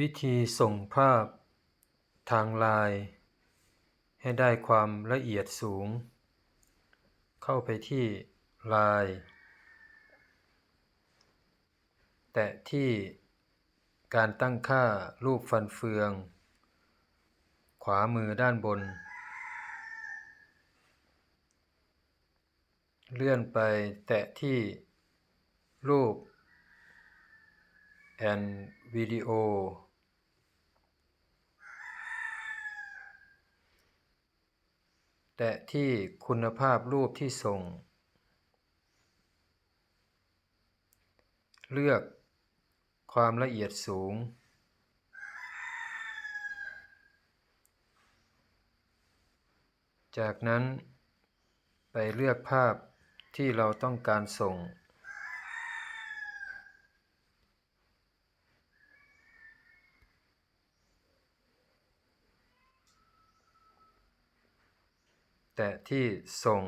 วิธีส่งภาพทางไลน์ให้ได้ความละเอียดสูง เข้าไปที่ไลน์แตะที่การตั้งค่ารูปฟันเฟือง ขวามือด้านบน เลื่อนไปแตะที่รูป and วิดีโอแตะที่คุณภาพรูปที่ส่ง เลือกความละเอียดสูง จากนั้นไปเลือกภาพที่เราต้องการส่ง แตะที่ส่ง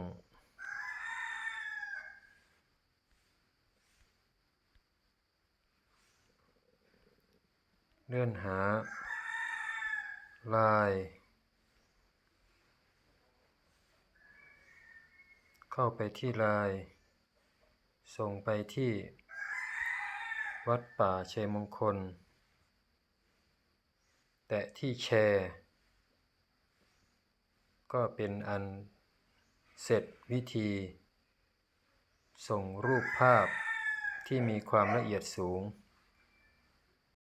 เลื่อนหา ลาย เข้าไปที่ลาย ส่งไปที่ วัดป่าเชยมงคล แตะที่แชร์ ก็เป็นอันเสร็จวิธี ส่งรูปภาพที่มีความละเอียดสูง